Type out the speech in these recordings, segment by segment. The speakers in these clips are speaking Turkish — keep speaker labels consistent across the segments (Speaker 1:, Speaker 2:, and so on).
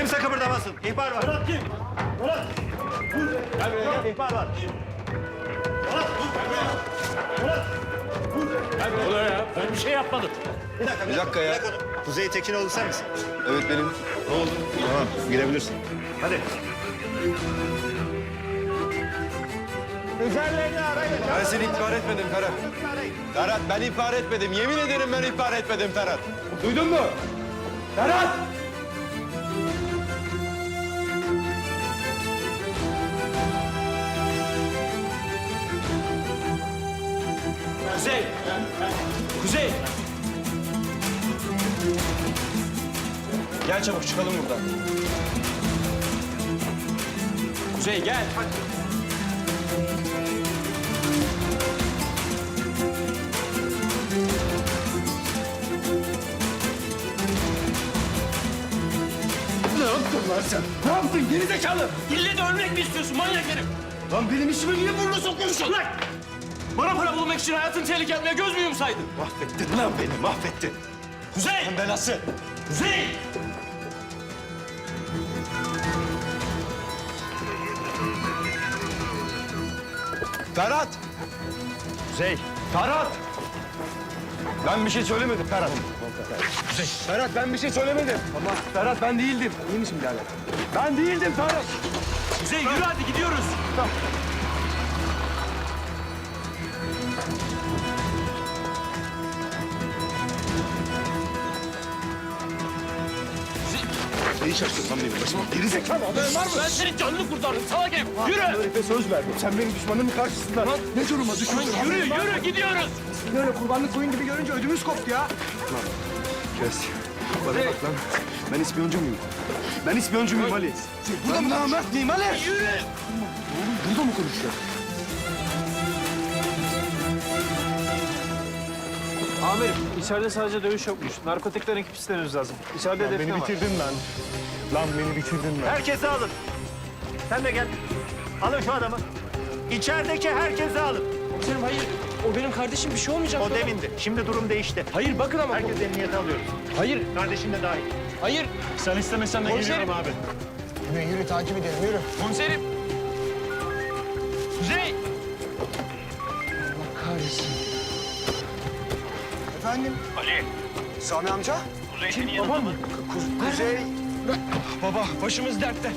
Speaker 1: Kimse kıpırdamasın. İhbar var. Murat kim? Murat. Gel buraya gel. İhbar var.
Speaker 2: Ben bir şey yapmadım.
Speaker 1: Bir dakika.
Speaker 3: Bir dakika ya.
Speaker 1: Kuzey Tekinoğlu sen misin?
Speaker 3: Evet benim. Ne oldu?
Speaker 1: Tamam. Girebilirsin. Hadi. Üzerlerini arayın.
Speaker 3: Ben seni ihbar etmedim Ferhat. Ferhat ben ihbar etmedim. Yemin ederim ben ihbar etmedim Ferhat. Duydun mu? Ferhat! Gel çabuk çıkalım buradan.
Speaker 2: Kuzey gel.
Speaker 4: Ne yaptın lan sen? Ne yaptın geri zekalı?
Speaker 2: İlle de ölmek mi istiyorsun manyak herif?
Speaker 4: Lan benim işime niye burnunu sokuyorsun?
Speaker 2: Lan! Bana para bulmak için hayatını tehlikeye atmaya göz mü yumsaydın?
Speaker 4: Mahvettin lan beni mahvettin.
Speaker 2: Kuzey!
Speaker 4: Belası.
Speaker 2: Kuzey!
Speaker 3: Ferhat!
Speaker 1: Kuzey.
Speaker 3: Ferhat! Ben bir şey söylemedim Ferhat. Ferhat ben bir şey söylemedim. Ama Ferhat ben değildim. İyi misin birader? Ben değildim Ferhat.
Speaker 2: Kuzey yürü hadi gidiyoruz.
Speaker 4: Neyi şaştın lan benim başıma? Geri zekalı haberin var mı?
Speaker 2: Ben senin canını kurtardım salak herif. Yürü!
Speaker 4: Herife söz verdim. Sen benim düşmanımın karşısında. Ne duruma düşürdün?
Speaker 2: Lan yürü yürü gidiyoruz.
Speaker 4: Böyle kurbanlık koyun gibi görünce ödümüz koptu ya. Kes. Bana bak lan. Ben ispiyoncu muyum? Ben ispiyoncu muyum Ali? Burada mı namert miyim Ali?
Speaker 2: Yürü!
Speaker 4: Burada mı konuşuyor?
Speaker 5: Amirim, içeride sadece dövüş yokmuş. Narkotikten ekip istememiz lazım. İçeride defne var.
Speaker 4: lan. Lan beni bitirdin lan.
Speaker 1: Herkesi alın. Sen de gel. Alın şu adamı. İçerideki herkesi alın.
Speaker 2: Komiserim hayır. O benim kardeşim bir şey olmayacak.
Speaker 1: O demindi. Şimdi durum değişti.
Speaker 2: Hayır bakın ama.
Speaker 1: Herkes emniyete alıyoruz.
Speaker 2: Hayır.
Speaker 1: Kardeşin de dahil.
Speaker 2: Hayır.
Speaker 1: Sen istemesen de
Speaker 2: Komiserim.
Speaker 1: abi.
Speaker 4: Yürü yürü takip edelim yürü.
Speaker 2: Komiserim. Kuzey.
Speaker 4: Efendim? Ali. Sami amca? Kuzey Baba mı? Kuzey.
Speaker 2: Baba başımız dertte.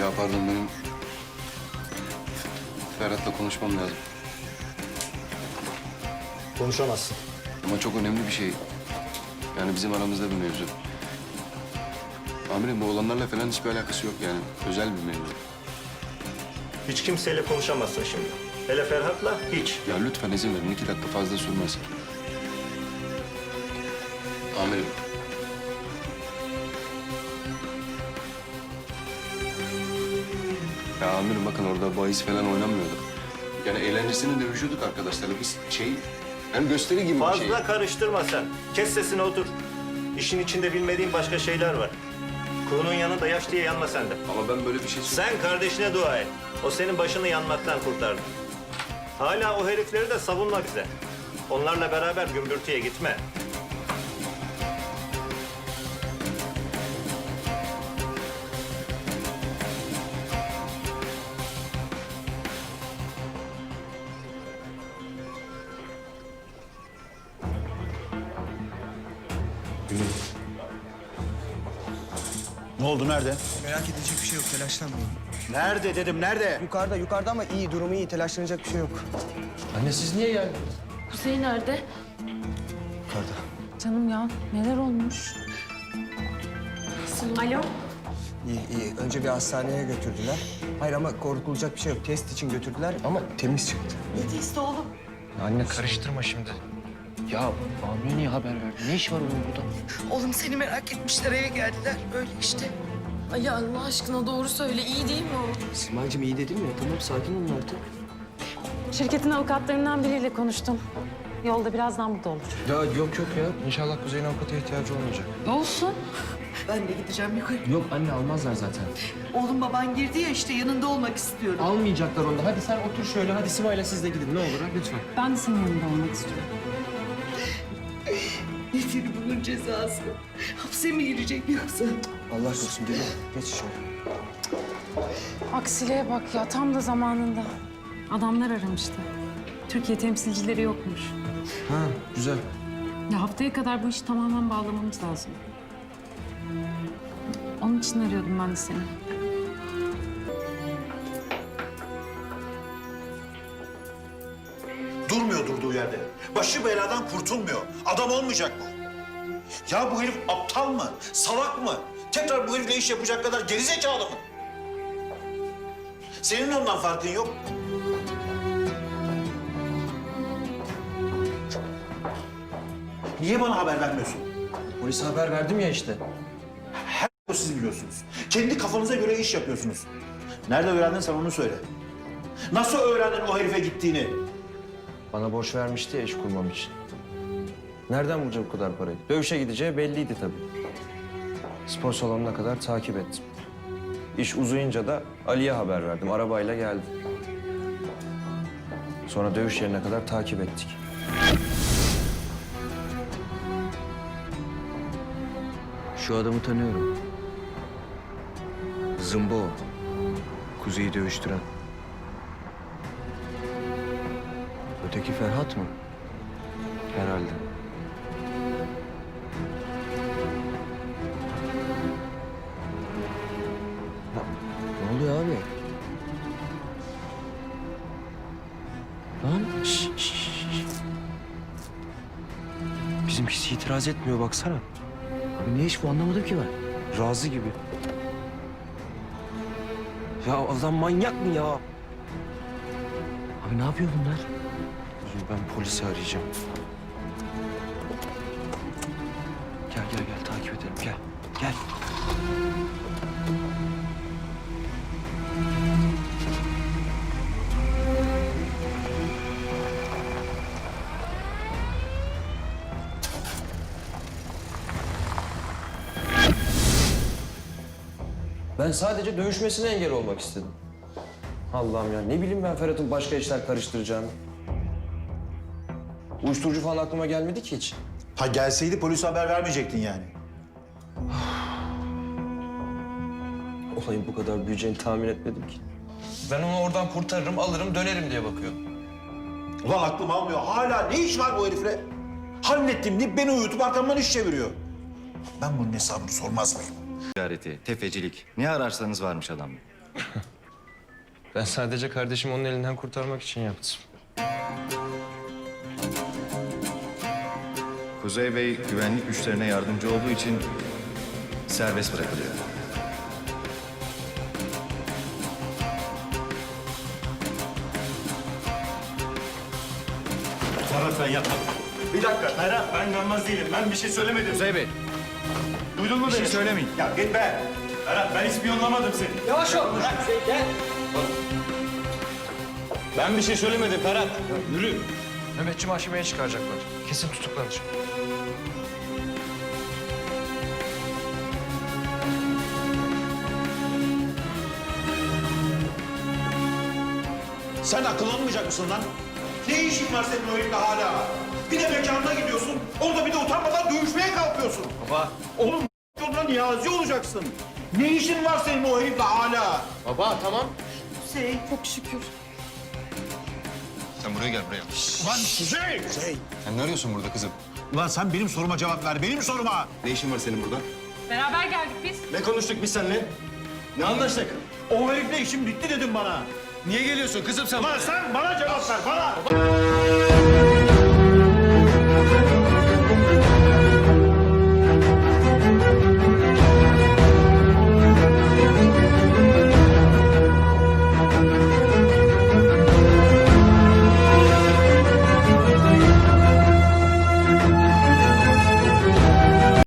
Speaker 3: Ya pardon benim Ferhat'la konuşmam lazım.
Speaker 1: Konuşamazsın.
Speaker 3: Ama çok önemli bir şey. Yani bizim aramızda bir mevzu. Amirim bu olanlarla falan hiçbir alakası yok yani. Özel bir mevzu.
Speaker 1: Hiç kimseyle konuşamazsın şimdi. Hele Ferhat'la hiç.
Speaker 3: Ya lütfen izin verin. iki dakika fazla sürmez. Amirim. Ya amirim bakın orada bahis falan oynanmıyordu. Yani eğlencesini dövüşüyorduk arkadaşlarla. Biz şey... Yani gösteri gibi bir şey.
Speaker 1: Fazla karıştırma sen. Kes sesini otur. İşin içinde bilmediğin başka şeyler var. Kuğunun yanında yaş diye yanma sen de.
Speaker 3: Ama ben böyle bir şey...
Speaker 1: Sen kardeşine dua et. O senin başını yanmaktan kurtardı. Hala o herifleri de savunma bize. Onlarla beraber gümbürtüye gitme.
Speaker 6: Ne oldu nerede?
Speaker 7: Merak edilecek bir şey yok, telaşlanmayın.
Speaker 6: Nerede dedim nerede?
Speaker 7: Yukarıda, yukarıda ama iyi, durumu iyi, telaşlanacak bir şey yok.
Speaker 8: Kuzey nerede?
Speaker 7: Yukarıda.
Speaker 8: Canım ya neler olmuş?
Speaker 9: Alo?
Speaker 7: İyi iyi. Önce bir hastaneye götürdüler. Hayır ama korkulacak bir şey yok. Test için götürdüler ama temiz çıktı.
Speaker 9: Ne testi oğlum?
Speaker 2: Anne karıştırma şimdi. Ya Banu'ya niye haber verdin? Ne iş var onun burada?
Speaker 9: Oğlum seni merak etmişler eve geldiler. Öyle işte.
Speaker 8: Ay Allah aşkına doğru söyle. iyi değil mi o?
Speaker 7: Simay'cığım iyi dedim ya. Tamam sakin olun artık.
Speaker 8: Şirketin avukatlarından biriyle konuştum. Yolda birazdan burada olur.
Speaker 2: Ya yok yok ya. İnşallah Kuzey'in avukata ihtiyacı olmayacak.
Speaker 8: Olsun.
Speaker 9: Ben de gideceğim yukarı.
Speaker 2: Yok anne almazlar zaten.
Speaker 9: Oğlum baban girdi ya işte yanında olmak istiyorum.
Speaker 2: Almayacaklar onu. Hadi sen otur şöyle. Hadi Simay'la siz de gidin ne olur ha lütfen.
Speaker 8: Ben de senin yanında olmak istiyorum.
Speaker 9: Bunun cezası? Hapse mi girecek yoksa?
Speaker 7: Allah korusun gel. Geç şöyle.
Speaker 8: Aksiliğe bak ya tam da zamanında. Adamlar aramıştı. Türkiye temsilcileri yokmuş.
Speaker 2: Ha güzel.
Speaker 8: Ya haftaya kadar bu işi tamamen bağlamamız lazım. Onun için arıyordum ben de seni.
Speaker 6: Durmuyor durduğu yerde. Başı beladan kurtulmuyor. Adam olmayacak mı? Ya bu herif aptal mı? Salak mı? Tekrar bu herifle iş yapacak kadar gerizekalı mı? Senin ondan farkın yok. Niye bana haber vermiyorsun?
Speaker 2: Polise haber verdim ya işte.
Speaker 6: Bu siz biliyorsunuz. Kendi kafanıza göre iş yapıyorsunuz. Nerede öğrendin sen onu söyle. Nasıl öğrendin o herife gittiğini?
Speaker 2: Bana borç vermişti ya iş kurmam için. Nereden bulacak bu kadar parayı? Dövüşe gideceği belliydi tabii. Spor salonuna kadar takip ettim. İş uzayınca da Ali'ye haber verdim. Arabayla geldi. Sonra dövüş yerine kadar takip ettik. Şu adamı tanıyorum. Zımbo. Kuzey'i dövüştüren. Öteki Ferhat mı? Herhalde. İtiraz etmiyor baksana. Abi ne iş bu anlamadım ki ben. Razı gibi. Ya adam manyak mı ya? Abi ne yapıyor bunlar? Ben polisi arayacağım. Gel gel gel takip edelim gel. Gel. Ben sadece dövüşmesine engel olmak istedim. Allah'ım ya ne bileyim ben Ferhat'ın başka işler karıştıracağını. Uyuşturucu falan aklıma gelmedi ki hiç.
Speaker 6: Ha gelseydi polise haber vermeyecektin yani.
Speaker 2: Olayın bu kadar büyüyeceğini tahmin etmedim ki. Ben onu oradan kurtarırım, alırım, dönerim diye bakıyordum.
Speaker 6: Ulan aklım almıyor. Hala ne iş var bu herifle? Hallettim deyip beni uyutup arkamdan iş çeviriyor. Ben bunun hesabını sormaz mıyım?
Speaker 10: Ticareti, tefecilik. Ne ararsanız varmış adamda.
Speaker 2: Ben sadece kardeşimi onun elinden kurtarmak için yaptım.
Speaker 10: Kuzey Bey güvenlik güçlerine yardımcı olduğu için serbest bırakılıyor.
Speaker 1: Ferhat ben yapmadım. Bir dakika Ferhat ben yanmaz değilim. Ben bir şey söylemedim.
Speaker 10: Kuzey Bey,
Speaker 1: Duydun mu
Speaker 10: bir
Speaker 1: beni?
Speaker 10: şey söylemeyin.
Speaker 1: Ya git be. Ferhat ben ispiyonlamadım seni.
Speaker 11: Yavaş ol. Gel.
Speaker 1: Ben bir şey söylemedim Ferhat. Yürü.
Speaker 2: Mehmetçi mahkemeye çıkaracaklar. Kesin tutuklanır.
Speaker 6: Sen akıllanmayacak mısın lan? Ne işin var senin o herifle hala? Bir de mekanına gidiyorsun. Orada bir de utanmadan dövüşmeye kalkıyorsun. Baba. Oğlum yoluna niyazi olacaksın. Ne işin var senin o herifle hala?
Speaker 2: Baba tamam.
Speaker 9: Hüseyin çok şükür.
Speaker 10: Sen buraya gel buraya.
Speaker 6: Ulan Kuzey!
Speaker 10: Sen ne arıyorsun burada kızım?
Speaker 6: Ulan sen benim soruma cevap ver. Benim soruma.
Speaker 10: Ne işin var senin burada?
Speaker 8: Beraber geldik biz.
Speaker 1: Ne konuştuk biz seninle? Ne anlaştık?
Speaker 6: O herifle işim bitti dedim bana.
Speaker 11: Niye geliyorsun kızım sen?
Speaker 6: Lan sen bana cevap ver bana.